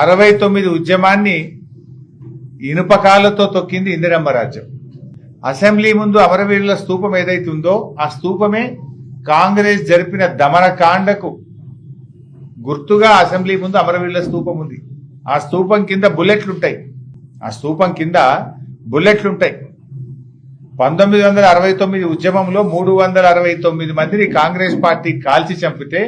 అరవై తొమ్మిది ఉద్యమాన్ని ఇనుపకాలతో తొక్కింది ఇందిరమ్మ రాజ్యం. అసెంబ్లీ ముందు అమరవీరుల స్తూపం ఏదైతే ఉందో ఆ స్తూపమే కాంగ్రెస్ జరిపిన దమనకాండకు గుర్తుగా అసెంబ్లీ ముందు అమరవీరుల స్తూపం ఉంది. ఆ స్తూపం కింద బుల్లెట్లుంటాయి. ఆ స్తూపం కింద బుల్లెట్లుంటాయి. పంతొమ్మిది వందల అరవై తొమ్మిది ఉద్యమంలో మూడు వందల అరవై తొమ్మిది మందిని కాంగ్రెస్ పార్టీ కాల్చి చంపితే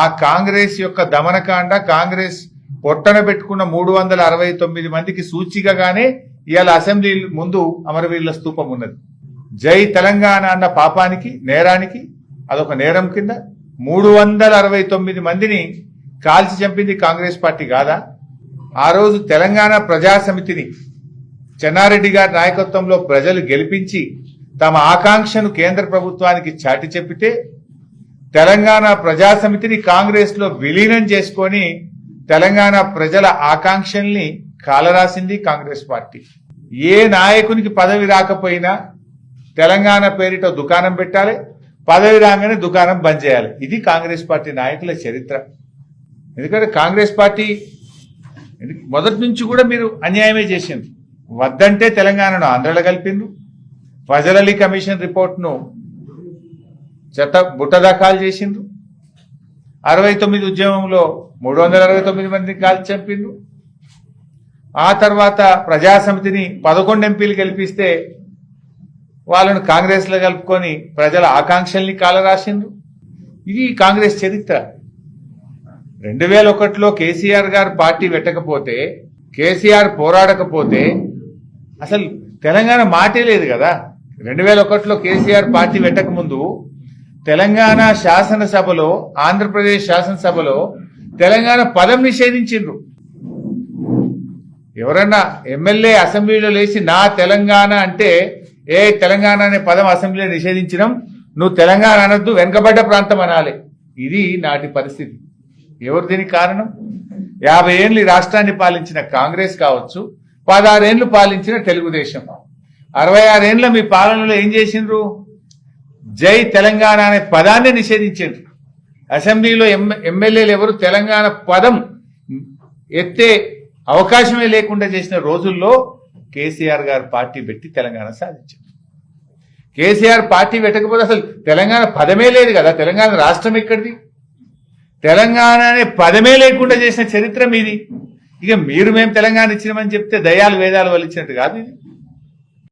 ఆ కాంగ్రెస్ యొక్క దమనకాండ కాంగ్రెస్ పొట్టన పెట్టుకున్న మూడు వందల అరవై తొమ్మిది మందికి సూచికగానే ఇవాళ అసెంబ్లీ ముందు అమరవీరుల స్తూపం ఉన్నది. జై తెలంగాణ అన్న పాపానికి నేరానికి అదొక నేరం కింద మూడు వందల అరవై తొమ్మిది మందిని కాల్చి చంపింది కాంగ్రెస్ పార్టీ కాదా? ఆ రోజు తెలంగాణ ప్రజాసమితిని చెన్నారెడ్డి గారి నాయకత్వంలో ప్రజలు గెలిపించి తమ ఆకాంక్షను కేంద్ర ప్రభుత్వానికి చాటి చెప్పితే తెలంగాణ ప్రజాసమితిని కాంగ్రెస్లో కాంగ్రెస్లో విలీనం చేసుకొని తెలంగాణ ప్రజల ఆకాంక్షల్ని కాలరాసింది కాంగ్రెస్ పార్టీ. ఏ నాయకునికి పదవి రాకపోయినా తెలంగాణ పేరిట దుకాణం పెట్టాలి పదవి రాగానే దుకాణం బంద్ చేయాలి. ఇది కాంగ్రెస్ పార్టీ నాయకుల చరిత్ర. ఎందుకంటే కాంగ్రెస్ పార్టీ మొదటి నుంచి కూడా మీరు అన్యాయమే చేసింది వద్దంటే తెలంగాణను ఆంధ్రలో కలిపిండ్రు. ఫజల్ అలీ కమిషన్ రిపోర్ట్ను చెత్త బుట్టదాఖాలు చేసిండ్రు. అరవై తొమ్మిది ఉద్యమంలో మూడు వందల అరవై తొమ్మిది మందిని కాల్చి చంపిండు ఆ తర్వాత ప్రజాసమితిని పదకొండు ఎంపీలు గెలిపిస్తే వాళ్ళను కాంగ్రెస్లో కలుపుకొని ప్రజల ఆకాంక్షల్ని కాలరాసిండ్రు. ఇది కాంగ్రెస్ చరిత్ర. రెండు వేల ఒకటిలో కేసీఆర్ గారు పార్టీ పెట్టకపోతే కేసీఆర్ పోరాడకపోతే అసలు తెలంగాణ మాటే లేదు కదా. రెండు వేల ఒకటిలో కేసీఆర్ పార్టీ పెట్టకముందు తెలంగాణ శాసనసభలో ఆంధ్రప్రదేశ్ శాసనసభలో తెలంగాణ పదం నిషేధించిండ్రు. ఎవరన్నా ఎమ్మెల్యే అసెంబ్లీలో లేచి నా తెలంగాణ అంటే ఏ తెలంగాణ అనే పదం అసెంబ్లీలో నిషేధించడం నువ్వు తెలంగాణ అనద్దు వెనుకబడ్డ ప్రాంతం అనాలి. ఇది నాటి పరిస్థితి. ఎవరు దీనికి కారణం? యాభై ఏళ్ళు రాష్ట్రాన్ని పాలించిన కాంగ్రెస్ కావచ్చు పదహారేళ్ళు పాలించిన తెలుగుదేశం. అరవై ఆరేళ్ళ మీ పాలనలో ఏం చేసిండ్రు? జై తెలంగాణ అనే పదాన్ని నిషేధించారు. అసెంబ్లీలో ఎమ్మెల్యేలు ఎవరు తెలంగాణ పదం ఎత్తే అవకాశమే లేకుండా చేసిన రోజుల్లో కేసీఆర్ గారు పార్టీ పెట్టి తెలంగాణ సాధించారు. కేసీఆర్ పార్టీ పెట్టకపోతే అసలు తెలంగాణ పదమే లేదు కదా? తెలంగాణ రాష్ట్రం ఎక్కడిది? తెలంగాణ అనే పదమే లేకుండా చేసిన చరిత్ర మీది. ఇక మీరు మేము తెలంగాణ ఇచ్చినామని చెప్తే దయాలు వేదాలు వలిచ్చినట్టు కాదు ఇది.